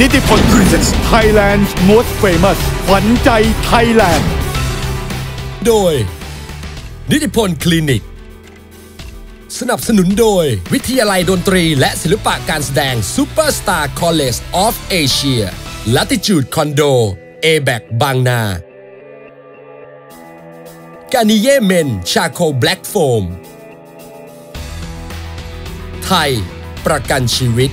นิติพล Presents Thailand Most Famous ขวัญใจไทยแลนด์ โดย นิติพลคลินิก สนับสนุนโดย วิทยาลัยดนตรีและศิลปะการแสดง Superstar College of Asia Latitude Condo a b a c บางนา กานิเยเมนชาโคแบล็กโฟม ไทย ประกันชีวิต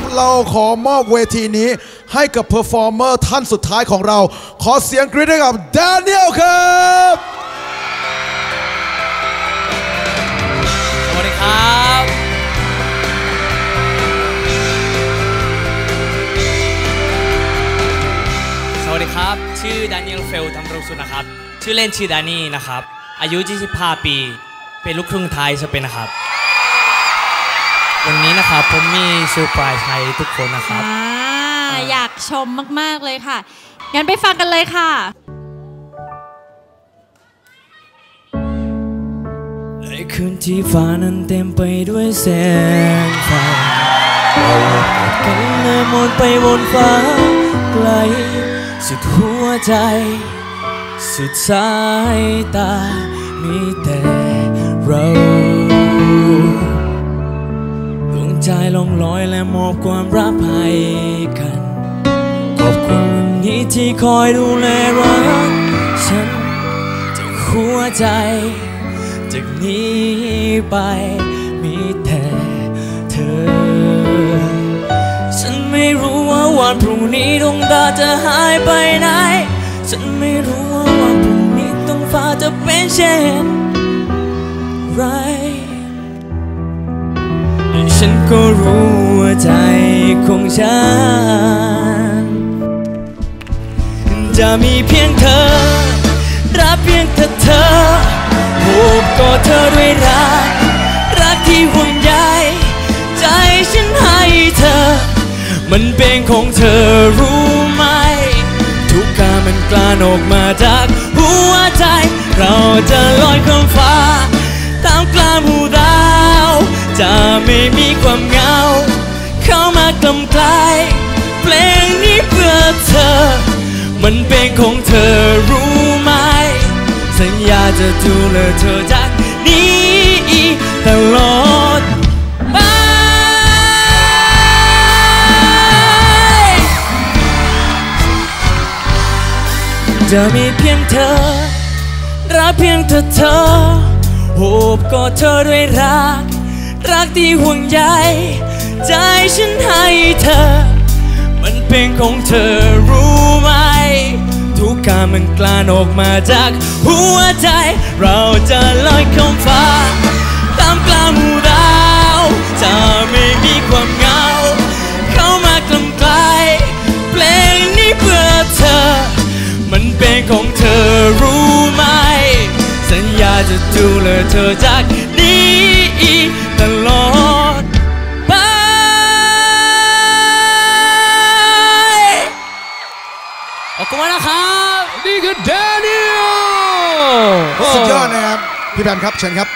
ครับ เราขอมอบเวทีนี้ให้กับเพอร์ฟอร์เมอร์ท่านสุดท้ายของเรา ขอเสียงกรี๊ดให้กับแดเนียลครับสวัสดีครับ สวัสดีครับ ชื่อดานิเอลเฟลทำรงสุนนะครับ ชื่อเล่นชื่อดานี่นะครับ อายุ 25 ปี เป็นลูกครึ่งไทยสเปนนะครับ วันนี้นะครับผมมีเซอร์ไพรส์ให้ทุกคนนะครับอ่าอยากชมมาก ๆ เลยค่ะ งั้นไปฟังกันเลยค่ะ ในคืนที่ฟ้านั้นเต็มไปด้วยแสงไฟเรากอดกันและมองไปบนฟ้าไกล สุดหัวใจ สุดสายตา มีแต่เราดวง ใจลงลอยและมอบความรักให้กัน ขอบคุณวันนี้ที่คอยดูแลรักฉันจากหัวใจ จากนี้ไปมีแต่เธอ ฉันไม่รู้ว่าวันพรุ่งนี้ดวงดาวจะหายไปไหน ฉันไม่รู้ว่าวันพรุ่งนี้ท้องฟ้าจะเป็นเช่นไร ฉันก็รู้ว่าใจของฉัน จะมีเพียงเธอ รักเพียงแต่เธอโอบกอดเธอด้วยรัก รักที่ห่วงใยใจฉันให้เธอ มันเป็นของเธอรู้ไหม ทุกการมันกลานออกมาจากหัวใจ เราจะลอยข้ามฟ้า มีความเหงา เข้ามากลำกลเพลงนี้เพื่อเธอ มันเป็นของเธอรู้ไหม สัญญาจะดูแลเธอจากนี้ตลอดไปจะมีเพียงเธอ รักเพียงเธอเธอโอบกอดเธอด้วยรัก รักที่ห่วงใยใจฉันให้เธอ มันเป็นของเธอรู้ไหม ทุกการมันกลานออกมาจากหัวใจ เราจะลอยข้ามฟ้า ตามกลางหมู่ดาว จะไม่มีความเหงา เข้ามากลำไกลเพลงนี้เพื่อเธอ มันเป็นของเธอรู้ไหม สัญญาจะดูแลเธอจากนี้ สุดยอดนะครับ พี่แบมครับเชิญครับ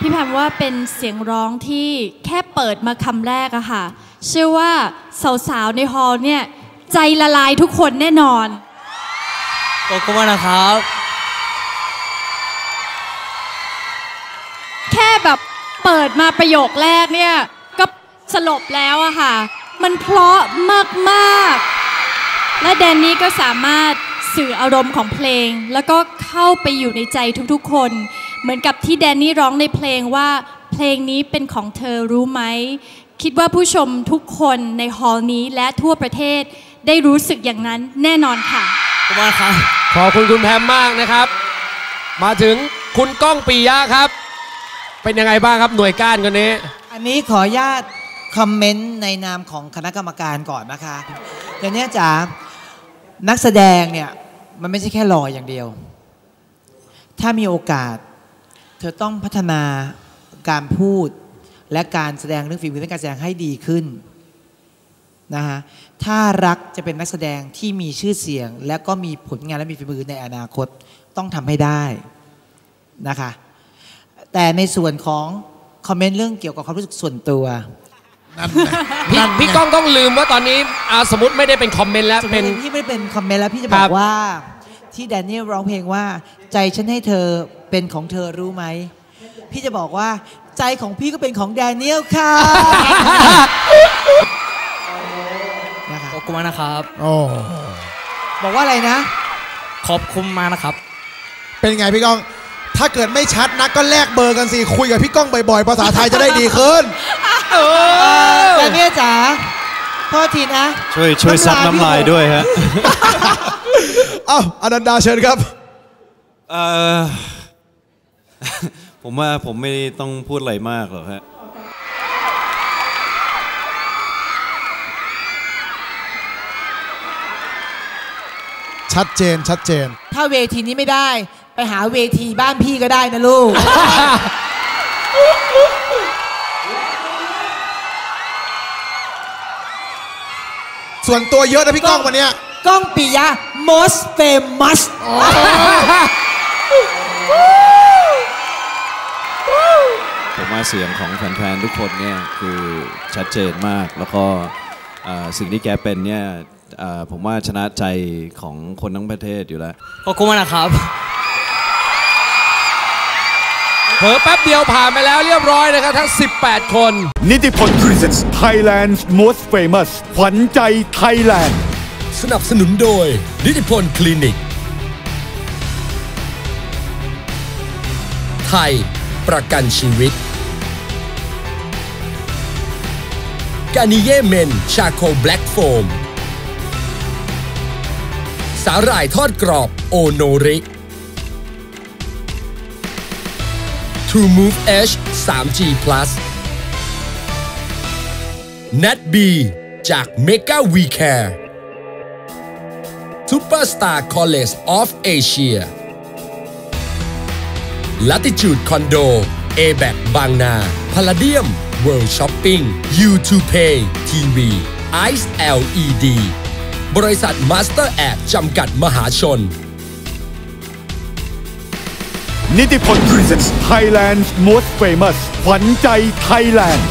พี่แพมว่าเป็นเสียงร้องที่แค่เปิดมาคำแรกอะค่ะ เชื่อว่าสาวๆในฮอลล์เนี่ย ใจละลายทุกคนแน่นอนขอบคุณมากนะครับ แค่แบบเปิดมาประโยคแรกเนี่ย ก็สลบแล้วอะค่ะ มันเพราะมากๆ และแดนนี่ก็สามารถ สื่ออารมณ์ของเพลง แล้วก็เข้าไปอยู่ในใจทุกๆคน เหมือนกับที่แดนนี่ร้องในเพลงว่าเพลงนี้เป็นของเธอรู้ไหม คิดว่าผู้ชมทุกคนในฮอลล์นี้และทั่วประเทศได้รู้สึกอย่างนั้นแน่นอนค่ะขอบคุณมากครับขอบคุณคุณแพมมากนะครับ มาถึงคุณก้องปียะครับ เป็นยังไงบ้างครับหน่วยก้านคนนี้ อันนี้ขออนุญาตคอมเมนต์ในนามของคณะกรรมการก่อนนะคะเดี๋ยวนี้จ๋านักแสดงเนี่ย มันไม่ใช่แค่รออย่างเดียว ถ้ามีโอกาส เธอต้องพัฒนาการพูดและการแสดงเรื่องฝีมือเรื่องการแสดงให้ดีขึ้นนะคะถ้ารักจะเป็นนักแสดงที่มีชื่อเสียง และก็มีผลงานและมีฝีมือในอนาคตต้องทำให้ได้นะคะแต่ในส่วนของคอมเมนต์เรื่องเกี่ยวกับความรู้สึกส่วนตัว นั่นไงพี่นั่นไงพี่ก้องต้องลืมว่าตอนนี้อ่าสมมติไม่ได้เป็นคอมเมนต์แล้วสมมเป็นติพี่ไม่ได้เป็นคอมเมนต์แล้วพี่จะบคอรับกว่า ที่แดเนียลร้องเพลงว่า ใจฉันให้เธอเป็นของเธอรู้ไหม พี่จะบอกว่า ใจของพี่ก็เป็นของแดเนียลค่ะ นะคะขอบคุณมากนะครับ โอ้บอกว่าอะไรนะ ขอบคุณมากนะครับ เป็นไงพี่ก้อง ถ้าเกิดไม่ชัดนักก็แลกเบอร์กันสิ คุยกับพี่ก้องบ่อยๆ ภาษาไทยจะได้ดีขึ้น แดเนียลจ๋าโทษทีนะ ช่วยช่วยซับน้ำลายด้วยฮะเอ้าอนันดาเชิญครับเออผมว่าผมไม่ต้องพูดอะไรมากหรอกฮะชัดเจนชัดเจน ถ้าเวทีนี้ไม่ได้ ไปหาเวทีบ้านพี่ก็ได้นะลูก ส่วนตัวเยอะนะพี่ก้องวันเนี้ยก้องปิยะ most famous ผมว่าเสียงของแฟนๆ ทุกคนเนี่ยคือชัดเจนมากแล้วก็เอ่อสิ่งที่แกเป็นเนี่ยเอ่อผมว่าชนะใจของคนทั้งประเทศอยู่แล้ว ขอบคุณมากนะครับ เผลอแป๊บเดียวผ่านไปแล้วเรียบร้อยนะครับทั้ง 18 คน นิติพล Presents Thailand's Most Famous ขวัญใจไทยแลนด์ สนับสนุนโดย นิติพลคลินิก ไทย ประกันชีวิต กานิเยเมน ชาโคแบล็กโฟม สาหร่ายทอดกรอบ โอโนริ True Move H 3G Plus Nat B จาก Mega We Care Superstar College of Asia Latitude Condo a b a c บางนา Palladium World Shopping U2Pay TV Ice LED บริษัท Master App จำกัดมหาชน นิติพลไทยแลนด์ most famous ขวัญใจไทยแลนด์